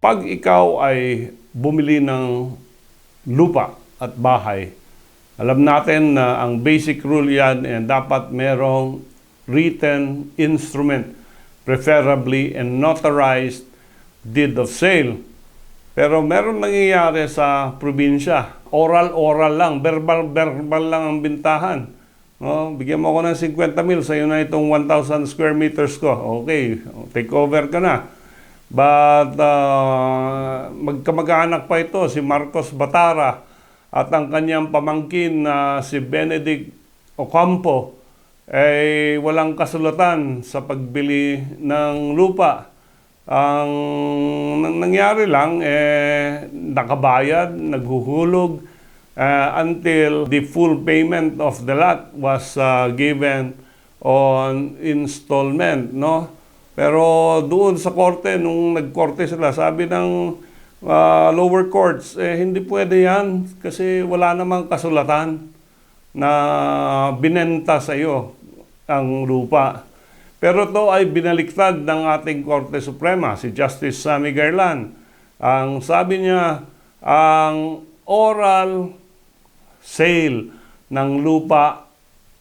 Pag ikaw ay bumili ng lupa at bahay, alam natin na ang basic rule yan ay dapat merong written instrument, preferably a notarized deed of sale. Pero meron nangyayari sa probinsya. Oral-oral lang, verbal-verbal lang ang bintahan. No, bigyan mo ako ng 50 mil, sa'yo na itong 1,000 square meters ko. Okay, take over ka na. But uh, magkamag-anak pa ito, si Marcos Batara at ang kanyang pamangkin na si Benedict Ocampo ay walang kasulatan sa pagbili ng lupa. Ang nang- nangyari lang, eh, nakabayad, naghuhulog, uh, until the full payment of the lot was uh, given on installment, no? Pero doon sa korte, nung nagkorte sila, sabi ng uh, lower courts, eh, hindi pwede yan kasi wala namang kasulatan na binenta sa iyo ang lupa. Pero to ay binaliktad ng ating Korte Suprema, si Justice Sammy Garland. Ang sabi niya, ang oral sale ng lupa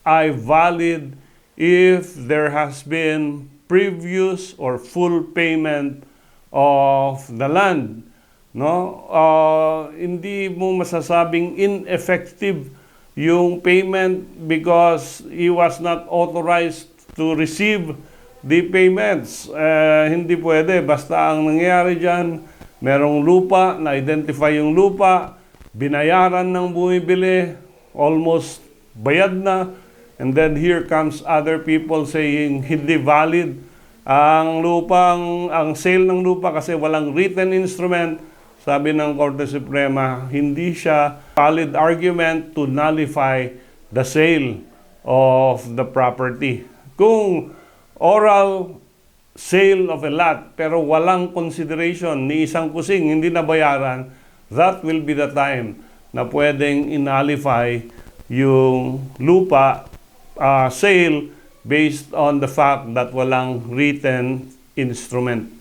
ay valid if there has been previous or full payment of the land. No? Uh, hindi mo masasabing ineffective yung payment because he was not authorized to receive the payments. Eh, hindi pwede. Basta ang nangyayari dyan, merong lupa, na-identify yung lupa, binayaran ng bumibili, almost bayad na, and then here comes other people saying hindi valid ang lupang, ang sale ng lupa kasi walang written instrument, sabi ng Korte Suprema, hindi siya valid argument to nullify the sale of the property. Kung oral sale of a lot pero walang consideration ni isang kusing hindi nabayaran, that will be the time na pwedeng inalify yung lupa uh, sale based on the fact that walang written instrument.